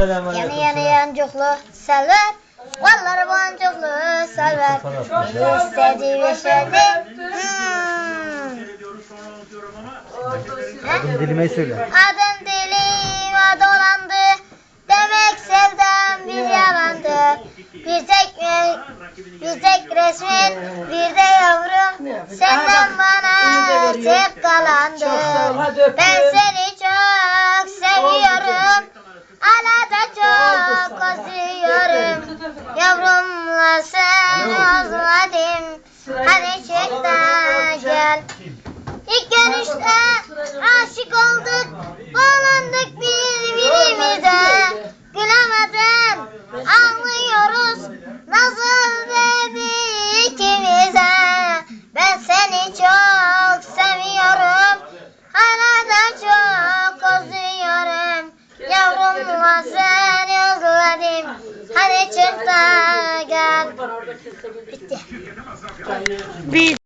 Yanı yanı yancuklu selver. Valları boncuklu selver. İstediği bir şeydi. Hmm. Adım dilime söyle. Adım dilime dolandı. Demek sevdam bir yalandı. Bir tek bir tek resmin bir de yavrum senden bana sevdalandı. Ben seni çok seviyorum. Hala da çok özlüyorum. Seni özledim. Hadi çık da gel. İlk görüşte aşık olduk, bağlandık birbirimize. Gülemeden ağlıyoruz, nasıl dedi ikimize. Ben seni çok seviyorum, hala da çok özlüyorum. Yavrumla seni hadi çık da gel. Bitti. Bir